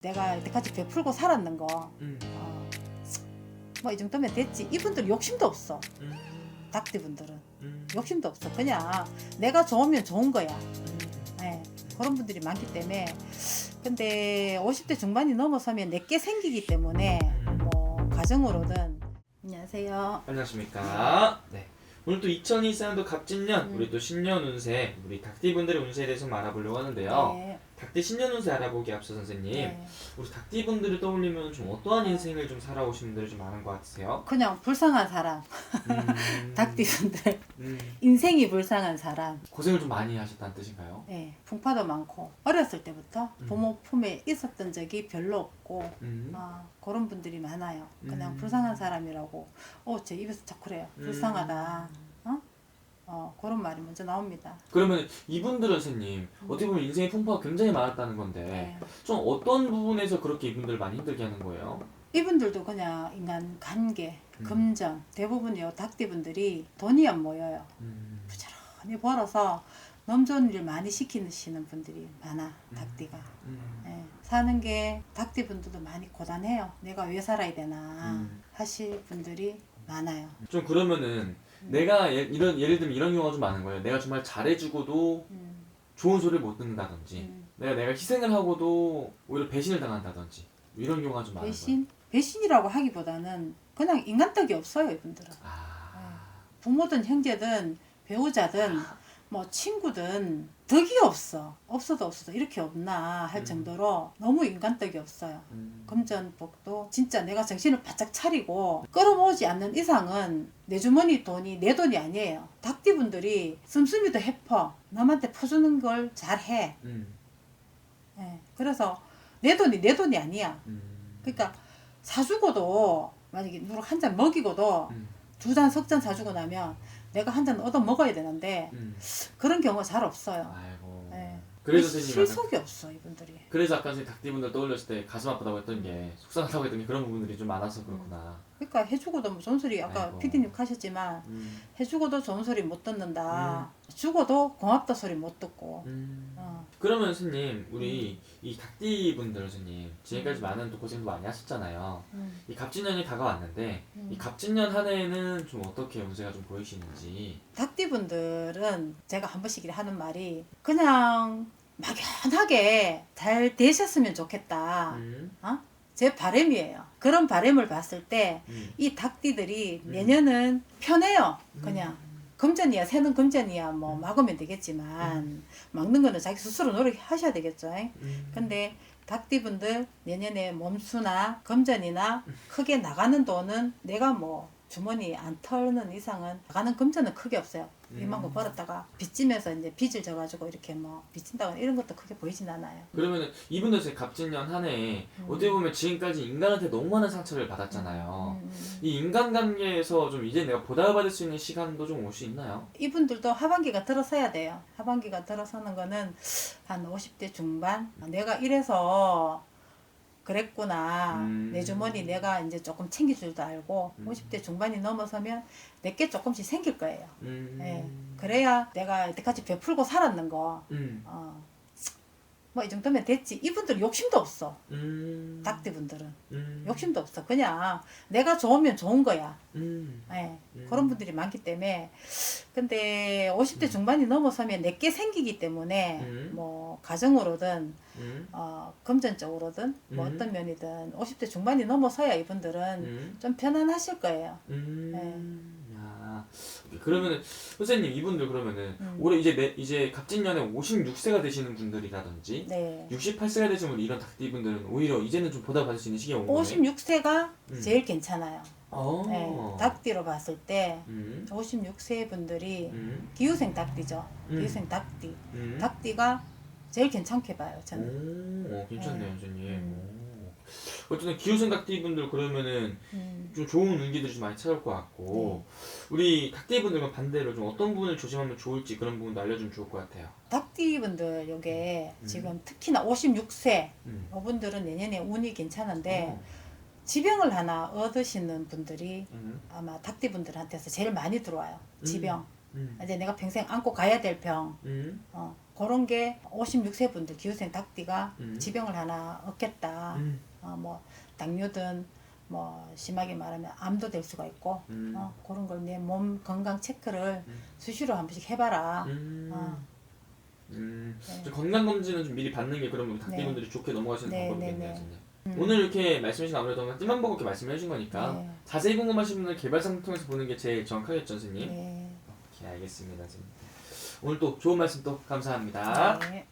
내가 여태까지 베풀고 살았는 거, 음. 어, 뭐 이 정도면 됐지. 이분들 욕심도 없어. 음. 닭띠분들은 음. 욕심도 없어. 그냥 내가 좋으면 좋은 거야. 음. 예, 그런 분들이 많기 때문에. 근데 50대 중반이 넘어서면 내게 생기기 때문에 뭐 가정으로든 안녕하세요. 안녕하십니까. 네. 오늘 또 2024년도 갑진년, 음. 우리 또 신년 운세, 우리 닭띠분들의 운세에 대해서 좀 알아보려고 하는데요. 네, 닭띠 신년 운세 알아보기 앞서 선생님, 네. 우리 닭띠 분들을 떠올리면 좀 어떠한 인생을 좀 살아오신 분들이 좀 많은 것 같으세요? 그냥 불쌍한 사람, 음. 닭띠 분들 음. 인생이 불쌍한 사람. 고생을 좀 많이 하셨다는 뜻인가요? 네, 풍파도 많고 어렸을 때부터 음. 부모 품에 있었던 적이 별로 없고 음. 아, 그런 분들이 많아요. 그냥 음. 불쌍한 사람이라고. 어, 제 입에서 자꾸 그래요. 불쌍하다. 어? 어, 그런 말이 먼저 나옵니다. 그러면 이분들은 선생님, 어떻게 보면 인생의 풍파가 굉장히 많았다는 건데, 네. 좀 어떤 부분에서 그렇게 이분들 많이 힘들게 하는 거예요? 이분들도 그냥 인간 관계, 음. 금전, 대부분이요 닭띠분들이 돈이 안 모여요. 음. 부지런히 벌어서 너무 좋은 일 많이 시키시는 분들이 많아, 닭띠가. 음. 예, 사는 게 닭띠분들도 많이 고단해요. 내가 왜 살아야 되나 음. 하실 분들이 많아요. 좀 그러면은 내가 예, 이런 예를 들면 이런 경우가 좀 많은 거예요. 내가 정말 잘해주고도 음, 좋은 소리를 못 듣는다든지, 음. 내가 내가 희생을 하고도 오히려 배신을 당한다든지 이런 경우가 좀 많은 거예요. 배신? 배신이라고 하기보다는 그냥 인간덕이 없어요, 이분들은. 아, 부모든 형제든 배우자든 뭐 친구든 덕이 없어. 없어도 없어도 이렇게 없나 할 음. 정도로 너무 인간덕이 없어요. 음. 금전복도 진짜 내가 정신을 바짝 차리고 끌어모으지 않는 이상은 내 주머니 돈이 내 돈이 아니에요. 닭띠분들이 씀씀이도 해퍼 남한테 퍼주는 걸 잘해. 음. 예, 그래서 내 돈이 내 돈이 아니야. 음. 그러니까 사주고도 만약에 누구 한잔 먹이고도 음. 두 잔 석 잔 사주고 나면 내가 한 잔 얻어 먹어야 되는데 음. 그런 경우가 잘 없어요. 아이고. 네. 그래서 선생님 약간- 실속이 없어 이분들이. 그래서 아까 선생님 닭띠분들 떠올렸을 때 가슴 아프다고 했던 게 속상하다고 했던 게 그런 부분들이 좀 많아서 그렇구나. 그러니까 해주고도 뭐 좋은 소리 아까 아이고. 피디님 하셨지만 음. 해주고도 좋은 소리 못 듣는다. 주고도 고맙다 소리 못 듣고. 음. 어. 그러면 스님 우리 이 닭띠분들 스님 지금까지 많은 또 고생도 많이 하셨잖아요. 음, 이 갑진년이 다가왔는데 음. 이 갑진년 한 해에는 좀 어떻게 운세가 좀 보이시는지. 닭띠분들은 제가 한 번씩 이렇게 하는 말이 그냥 막연하게 잘 되셨으면 좋겠다. 음. 제 바람이에요. 그런 바람을 봤을 때 음. 이 닭띠들이 음. 내년은 편해요. 음. 그냥 금전이야 새는 금전이야 뭐 막으면 되겠지만 막는 거는 자기 스스로 노력하셔야 되겠죠. 음. 근데 닭띠분들 내년에 몸수나 금전이나 크게 나가는 돈은 내가 뭐 주머니 안 털는 이상은 나가는 금전은 크게 없어요. 이만큼 음. 벌었다가 빚지면서 이제 빚을 져가지고 이렇게 뭐 빚진다거나 이런 것도 크게 보이진 않아요. 그러면은 이분들 지금 갑진년 한 해에 음. 어떻게 보면 지금까지 인간한테 너무 많은 상처를 받았잖아요. 음, 음. 이 인간관계에서 좀 이제 내가 보답받을 수 있는 시간도 좀 올 수 있나요? 이분들도 하반기가 들어서야 돼요. 하반기가 들어서는 거는 한 50대 중반. 내가 이래서 그랬구나. 음. 내 주머니 내가 이제 조금 챙길 줄도 알고 음. 50대 중반이 넘어서면 내게 조금씩 생길 거예요. 음. 예. 그래야 내가 여태까지 베풀고 살았는 거, 음. 어, 뭐 이 정도면 됐지. 이분들 욕심도 없어. 음. 닭띠분들은. 음. 욕심도 없어. 그냥 내가 좋으면 좋은 거야. 음. 예, 음. 그런 분들이 많기 때문에 근데 50대 중반이 넘어서면 내게 생기기 때문에 음. 뭐 가정으로든 음. 어, 금전적으로든 뭐 음. 어떤 면이든 50대 중반이 넘어서야 이분들은 음. 좀 편안하실 거예요. 음. 야. 그러면은 선생님 이분들 그러면은 음. 올해 이제 내, 이제 갑진년에 56세가 되시는 분들이라든지 네. 68세가 되신 분 이런 닭띠분들은 오히려 이제는 좀 보답받을 수 있는 시기가 온 거예요. 56세가 음. 제일 괜찮아요. 어. 네, 닭띠로 봤을 때 음. 56세 분들이 음. 기후생 닭띠죠. 음. 기후생 닭띠. 음. 닭띠가 제일 괜찮게 봐요. 저는. 오, 어, 괜찮네요, 선생님. 음. 오. 어쨌든 기후생 닭띠분들 그러면은 음. 좀 좋은 운기들이 좀 많이 찾아올 것 같고 우리 닭띠분들과 반대로 좀 어떤 부분을 조심하면 좋을지 그런 부분도 알려주면 좋을 것 같아요. 닭띠분들 요게 음. 지금 특히나 56세 음. 이분들은 내년에 운이 괜찮은데 어. 지병을 하나 얻으시는 분들이 음. 아마 닭띠분들한테서 제일 많이 들어와요. 음. 지병. 음. 이제 내가 평생 안고 가야 될 병. 음. 어, 그런 게 56세 분들 기후생 닭띠가 음. 지병을 하나 얻겠다. 음. 어, 뭐 당뇨든 뭐 심하게 말하면 암도 될 수가 있고 음. 어, 그런 걸 내 몸 건강 체크를 음. 수시로 한 번씩 해봐라. 음. 어. 음. 네. 좀 건강 검진은 좀 미리 받는 게 그러면 닭띠분들이 좋게 넘어가시는 네, 방법이겠네요, 네, 네. 음. 오늘 이렇게 말씀하신 아무래도 띠만 보고 이렇게 말씀해 주신 거니까 네. 자세히 궁금하신 분들 개발 상품 통해서 보는 게 제일 정확하겠죠, 선생님? 네. 오케이, 알겠습니다, 선생님. 오늘 또 좋은 말씀 또 감사합니다. 네.